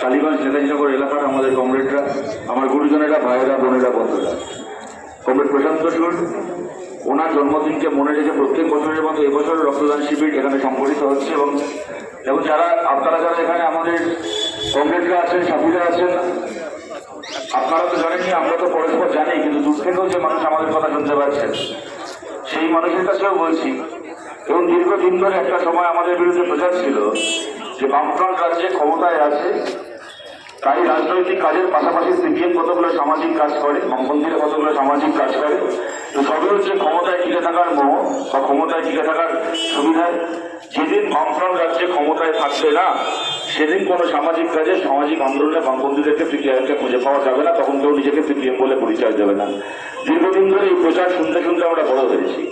কালীগঞ্জ নেতাজিনগর এলাকার আমাদের কমরেডরা, আমার গুরুজনেরা, ভাইয়েরা, বোনেরা, বন্ধুরা। কমরেড প্রশান্ত সুর ওনার জন্মদিনকে মনে রেখে প্রত্যেক বছরের মতো এবছর রক্তদান শিবির এখানে সংগঠিত হচ্ছে এবং এবং যারা আপনারা যারা এখানে আমাদের কমরেডরা আছেন, সাথীরা আছেন, আপনারা তো জানেননি আমরা তো পরস্পর জানি, কিন্তু দূর থেকেও যে মানুষ আমাদের কথা শুনতে পাচ্ছেন সেই মানুষের কাছেও বলছি এবং দীর্ঘদিন ধরে একটা সময় আমাদের বিরুদ্ধে প্রচার ছিল যে বামফ্রন্ট রাজ্যে ক্ষমতায় আছে, তাই রাজনৈতিক কাজের পাশাপাশি সিপিএম কতগুলো সামাজিক কাজ করে, বামপন্থীরা কতগুলো সামাজিক কাজ করে, তো সবই হচ্ছে ক্ষমতায় টিকে থাকার মোহ বা ক্ষমতায় টিকে থাকার সুবিধায় যেদিন বামফ্রন্ট রাজ্যে ক্ষমতায় থাকবে না, সেদিন কোনো সামাজিক কাজে সামাজিক আন্দোলনে বামপন্থীদেরকে সিপিআইএমকে খুঁজে পাওয়া যাবে না, তখন কেউ নিজেকে সিপিএম বলে পরিচয় দেবে না। দীর্ঘদিন ধরে এই প্রচার শুনতে শুনতে আমরা বড় হয়েছি।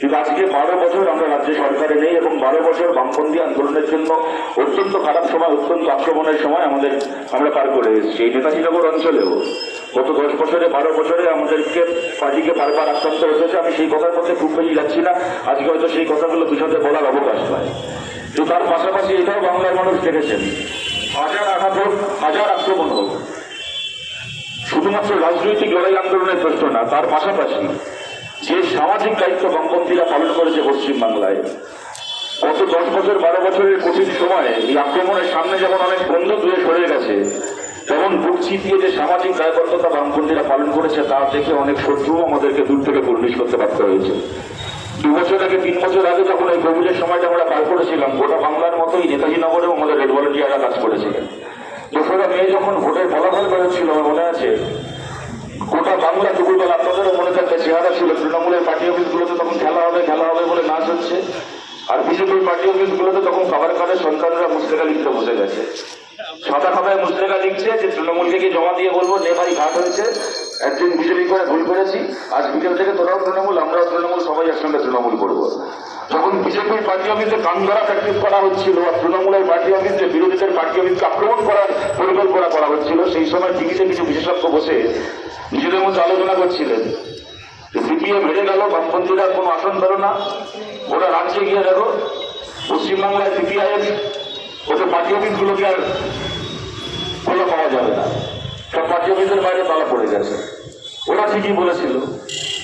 কিন্তু আজকে বারো বছর আমরা রাজ্য সরকারে নেই এবং বারো বছর বামপন্থী আন্দোলনের জন্য অত্যন্ত খারাপ সময়, অত্যন্ত আক্রমণের সময় আমাদের, আমরা পার করে এসেছি। এই নেতাজিনগর অঞ্চলেও গত দশ বছরে, বারো বছরে আমাদেরকে পার্টিকে বারবার আক্রান্ত হতেছে। আমি সেই কথার মধ্যে খুব বেশি যাচ্ছি না। আজকে হয়তো সেই কথাগুলো দুসাথে বলার অবকাশ পায়। তো তার পাশাপাশি এটাও বাংলার মানুষ দেখেছেন। হাজার আঘাত হোক, হাজার আক্রমণ হোক, শুধুমাত্র রাজনৈতিক লড়াই আন্দোলনের প্রশ্ন না, তার পাশাপাশি যে সামাজিক দায়িত্ব বামপন্থীরা পালন করেছে পশ্চিমবাংলায়, গত দশ বছর, বারো বছরের কঠিন সময়ে এই আক্রমণের সামনে যেমন অনেক বন্ধু দূরে সরে গেছে তেমন বুক চিপিয়ে যে সামাজিক দায়বদ্ধতা বামপন্থীরা পালন করেছে, তা দেখে অনেক শত্রুও আমাদেরকে দূর থেকে কুর্নিশ করতে বাধ্য হয়েছে। দু বছর আগে, তিন বছর আগে যখন এই কোভিডের সময়টা আমরা পার করেছিলাম, গোটা বাংলার মতোই নেতাজি নগরেও আমাদের রেড ভলেন্টিয়াররা কাজ করেছিলেন। দোসরা মে যখন ভোটের ফলাফল বেরোচ্ছিল, আমার মনে আছে গোটা বাংলা দুপুরবেলা আপনাদেরও মনে থাকবে, চেহারা ছিল। তৃণমূলের পার্টি অফিসগুলোতে তখন খেলা হবে খেলা হবে বলে নাচ হচ্ছে। আর বিজেপির পার্টি অফিসগুলোতে তখন খাবার কার্ডে সন্তানরা মুস্তেকা লিখতে বসে গেছে। সাদা খাতায় মুস্তেকা লিখছে যে, তৃণমূলকে গিয়ে জমা দিয়ে বলব? যে ভাই ঘাট হয়েছে, একদিন বিজেপি করে ভুল করেছি, আজ বিকেল থেকে তোরাও তৃণমূল, আমরাও তৃণমূল, সবাই একসঙ্গে তৃণমূল করব। যখন বিজেপির পার্টি অফিসে কান ধরা প্র্যাকটিস করা হচ্ছিল আর তৃণমূলের পার্টি অফিসে বিরোধীদের পার্টি অফিসকে আক্রমণ করার পরিকল্পনা করা হচ্ছিল, সেই সময় টিভিতে কিছু বিশেষজ্ঞ বসে নিজেদের মধ্যে আলোচনা করছিলেন। সিপিএম হেরে গেল, বামপন্থীরা কোনো আসন ধরো না। ওরা রাজ্যে গিয়ে দেখো, পশ্চিমবাংলায় সিপিআইএম, ওদের পার্টি অফিসগুলোকে আর খোলা পাওয়া যাবে না। সব পার্টি অফিসের বাইরে তালা পড়ে গেছে। ওরা ঠিকই বলেছিল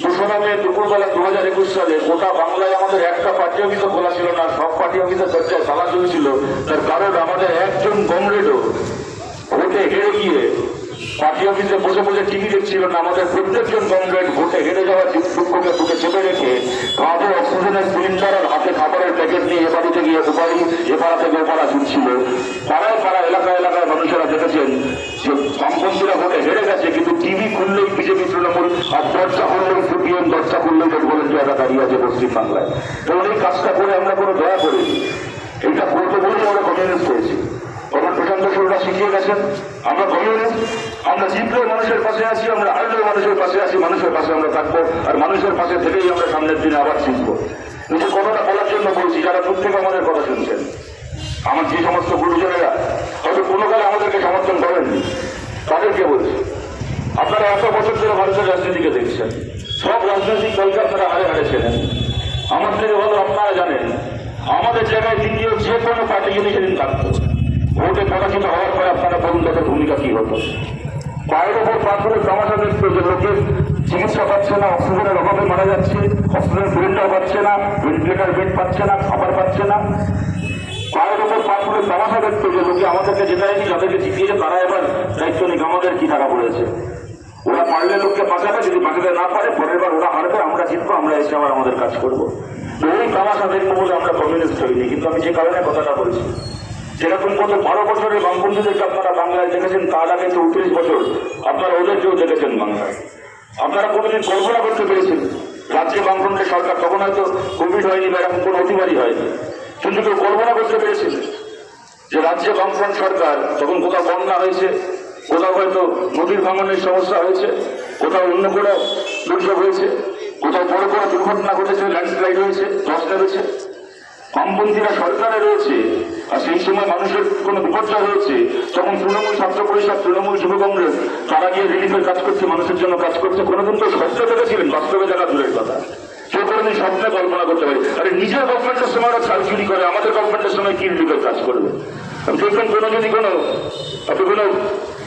দোসরা মে দুপুরবেলা দু হাজার একুশ সালে গোটা বাংলায় আমাদের একটা পার্টি অফিসও খোলা ছিল না সব পার্টি অফিসের দরজায় তালা চলছিল তার কারণ আমাদের একজন কমরেডও ভোটে হেরে গিয়ে পার্টি অফিসে বসে বসে টিভি দেখছিল না, আমাদের প্রত্যেকজন কমরেড ভোটে হেরে যাওয়ার দুঃখকে বুকে চেপে রেখে কাঁধে অক্সিজেনের সিলিন্ডার আর হাতে খাবারের প্যাকেট নিয়ে এ বাড়িতে গিয়ে ওপারি এ পাড়া থেকে ওপাড়া ছুটছিল পাড়ায় পাড়া এলাকায় এলাকায় মানুষেরা দেখেছেন যে বামপন্থীরা ভোটে হেরে গেছে, কিন্তু টিভি খুললেই বিজেপি, তৃণমূল আর দরজা খুললেই সিপিএম, দরজা খুললেই ভলেন্টিয়াররা দাঁড়িয়ে আছে পশ্চিমবাংলায় এবং এই কাজটা করে আমরা কোনো দয়া করিনি। এইটা করতে বলেই আমরা কমিউনিস্ট হয়েছি। আমার প্রশান্ত শিখিয়ে গেছেন আমরা কমিউনিস্ট, আমরা জিতলেও মানুষের পাশে আছি, আমরা হারলেও মানুষের পাশে আছি, মানুষের পাশে আমরা থাকব, আর মানুষের পাশে থেকেই আমরা সামনের দিনে আবার শিখব নিজের কথাটা বলার জন্য বলছি, যারা দূর থেকে আমাদের কথা শুনছেন, আমার যে সমস্ত গুরুজনেরা, হয়তো কোনো কালে আমাদেরকে সমর্থন করেননি তাদেরকে বলছি, আপনারা এত বছর ধরে ভারতের রাজনীতিকে দেখছেন, সব রাজনৈতিক দলকে আপনারা হারে হারে ছেলেন আমার থেকে ভালো আপনারা জানেন, আমাদের জায়গায় দ্বিতীয় যে কোনো পার্টি যদি সেদিন থাকতো ভোটে পরাজিত হওয়ার পরে আপনারা বলুন তাদের ভূমিকা কি হতো। পায়ের ওপর পাথরে তামাশা দেখতে যে লোকের চিকিৎসা পাচ্ছে না, অক্সিজেনের অভাবে মারা যাচ্ছে অক্সিজেন সিলিন্ডার পাচ্ছে না ভেন্টিলেটার বেড পাচ্ছে না, খাবার পাচ্ছে না। পায়ের ওপর পাথরে তামাশা দেখতে যে লোকে আমাদেরকে যেটা জেতায়নি যাদেরকে জিতিয়েছে, তারা এবার দায়িত্ব নিক আমাদের কি টাকা পড়েছে। ওরা পারলে লোককে বাঁচাবে যদি বাঁচাতে না পারে, পরের বার ওরা হারবে, আমরা জিতবো, আমরা এসে আবার আমাদের কাজ করব। ওই তামাশা দেখব বলে আমরা কমিউনিস্ট হইনি, কিন্তু আমি যে কারণে কথাটা বলছি যেরকম কত বারো বছরের বামপন্থীদেরকে আপনারা বাংলায় দেখেছেন, তার আগে চৌত্রিশ বছর আপনারা ওদেরকেও দেখেছেন বাংলায়। আপনারা কোনোদিন কল্পনা করতে পেরেছেন, রাজ্যে বামপন্থী সরকার তখন হয়তো কোভিড হয়নি বা এরকম কোনো অতিমারি হয়নি। কিন্তু কেউ কল্পনা করতে পেরেছিল যে রাজ্যে বামফ্রন্ট সরকার তখন কোথাও বন্যা হয়েছে, কোথাও হয়তো নদীর ভাঙনের সমস্যা হয়েছে, কোথাও অন্য কোনো দুর্যোগ হয়েছে, কোথাও বড় কোনো দুর্ঘটনা ঘটেছে, ল্যান্ডস্লাইড হয়েছে, ধস নেমেছে বামপন্থীরা সরকারে রয়েছে আর সেই সময় মানুষের কোনো বিপর্যয় হয়েছে তখন তৃণমূল ছাত্র পরিষদ, তৃণমূল যুব কংগ্রেস, তারা গিয়ে রিলিফের কাজ করছে, মানুষের জন্য কাজ করছে, কোনোদিন তো স্বপ্নে দেখেছিলেন বাস্তবে দেখা দূরের কথা। কেউ কোনোদিন স্বপ্নে কল্পনা করতে পারে। আরে নিজের গভর্নমেন্টের সময় ওরা ছাড় চুরি করে, আমাদের গভর্নমেন্টের সময় কি রিলিফের কাজ করবে? দেখবেন কোনো যদি কোনো, আপনি কোনো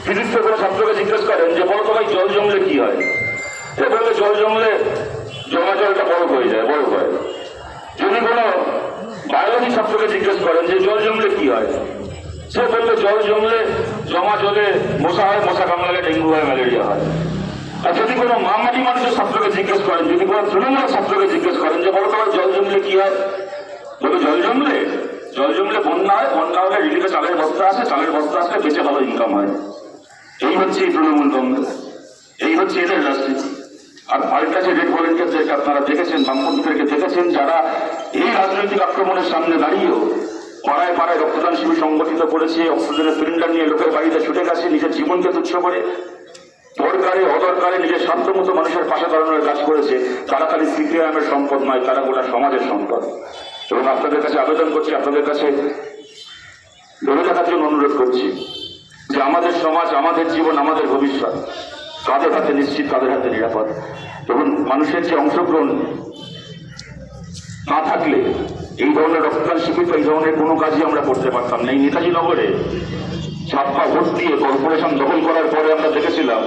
ফিজিক্সের কোনো ছাত্রকে জিজ্ঞেস করেন যে, বলো তো ভাই, জল জমলে কি হয়? সে জল জমলে জমা জলটা বরফ হয়ে যায়, বরফ হয়। যদি কোনো বায়োলজি ছাত্রকে জিজ্ঞেস করেন যে জল জমলে কি হয়? সে বললে, জল জমলে জমা জলে মশা হয়, মশা কামড়ালে ডেঙ্গু হয়, ম্যালেরিয়া হয়। আর যদি কোনো মামাটি মানুষের ছাত্রকে জিজ্ঞেস করেন, যদি কোনো তৃণমূলের ছাত্রকে জিজ্ঞেস করেন যে, বলো তোমার জল জমলে কি হয়? বলে জল জমলে? জল জমলে বন্যা হয়, বন্যা হলে রিলিফে চালের বস্তা আসে, চালের বস্তা আসলে বেঁচে ভালো ইনকাম হয়। এই হচ্ছে এই তৃণমূল কংগ্রেস। এই হচ্ছে এদের রাজনীতি। আর পাল্টা যে রেড ভলেন্টিয়ারদেরকে আপনারা দেখেছেন, বামপন্থীদেরকে দেখেছেন, যারা এই রাজনৈতিক আক্রমণের সামনে দাঁড়িয়েও পাড়ায় পাড়ায় রক্তদান শিবির সংগঠিত করেছে, অক্সিজেনের সিলিন্ডার নিয়ে লোকের বাড়িতে ছুটে গেছে, নিজের জীবনকে তুচ্ছ করে, দরকারে, অদরকারে নিজের সাধ্যমতো মানুষের পাশে দাঁড়ানোর কাজ করেছে, তারা খালি সিপিআইএমের সম্পদ নয়, তারা গোটা সমাজের সম্পদ। এবং আপনাদের কাছে আবেদন করছি, আপনাদের কাছে ভেবে দেখার জন্য অনুরোধ করছি যে আমাদের সমাজ, আমাদের জীবন, আমাদের ভবিষ্যৎ কাদের হাতে নিশ্চিত কাদের হাতে নিরাপদ। এবং মানুষের যে অংশগ্রহণ না থাকলে, এই ধরনের রক্তদান শিবির এই ধরনের কোনো কাজই আমরা করতে পারতাম না। এই নেতাজি নগরে ছাপ্পা ভোট দিয়ে কর্পোরেশন দখল করার পরে আমরা দেখেছিলাম,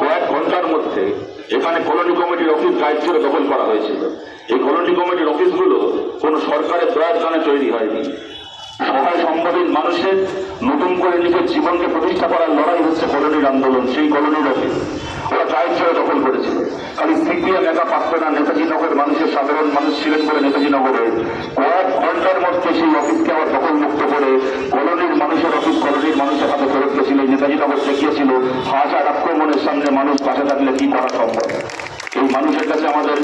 কয়েক ঘণ্টার মধ্যে এখানে কলোনি কমিটির অফিস করে দখল করা হয়েছিল। এই কলোনি কমিটির অফিসগুলো কোনো সরকারের প্রয়াসদানে তৈরি হয়নি। সহায় মানুষের নতুন করে নিজের জীবনকে প্রতিষ্ঠা করার লড়াই হচ্ছে কলোনির আন্দোলন, সেই অফিস ওরা করে দখল করেছিল খালি সিপিএম একা পারত না, নেতাজি নগর মানুষের সাধারণ মানুষ ছিলেন বলে নেতাজি নগরে। কয়েক ঘণ্টার মধ্যে সেই অফিসকে আবার দখল মুক্ত করে কলোনির মানুষের অফিস, কলোনির মানুষের হাতে ফেরত গেছিল, নেতাজি নগর দেখিয়েছিল, হাজার আক্রমণের সামনে মানুষ পাশে থাকলে কি করা সম্ভব? এই মানুষের কাছে আমাদের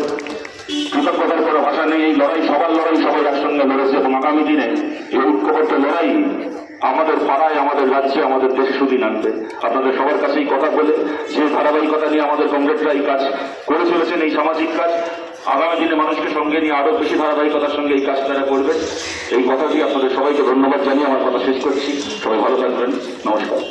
কৃতজ্ঞতার কোনো ভাষা নেই, এই লড়াই, সবার লড়াই সবাই একসঙ্গে লড়েছে এবং আগামী দিনে এই ঐক্যবদ্ধ লড়াই আমাদের পাড়ায়, আমাদের রাজ্যে, আমাদের দেশ সুদিন আনবে। আপনাদের সবার কাছেই কথা বলে, যে ধারাবাহিকতা নিয়ে আমাদের কংগ্রেসরা এই কাজ করে চলেছেন, এই সামাজিক কাজ, আগামী দিনে মানুষকে সঙ্গে নিয়ে আরও বেশি ধারাবাহিকতার সঙ্গে এই কাজ তারা করবেন। এই কথা দিয়ে আপনাদের সবাইকে ধন্যবাদ জানিয়ে আমার কথা শেষ করছি। সবাই ভালো থাকবেন। নমস্কার।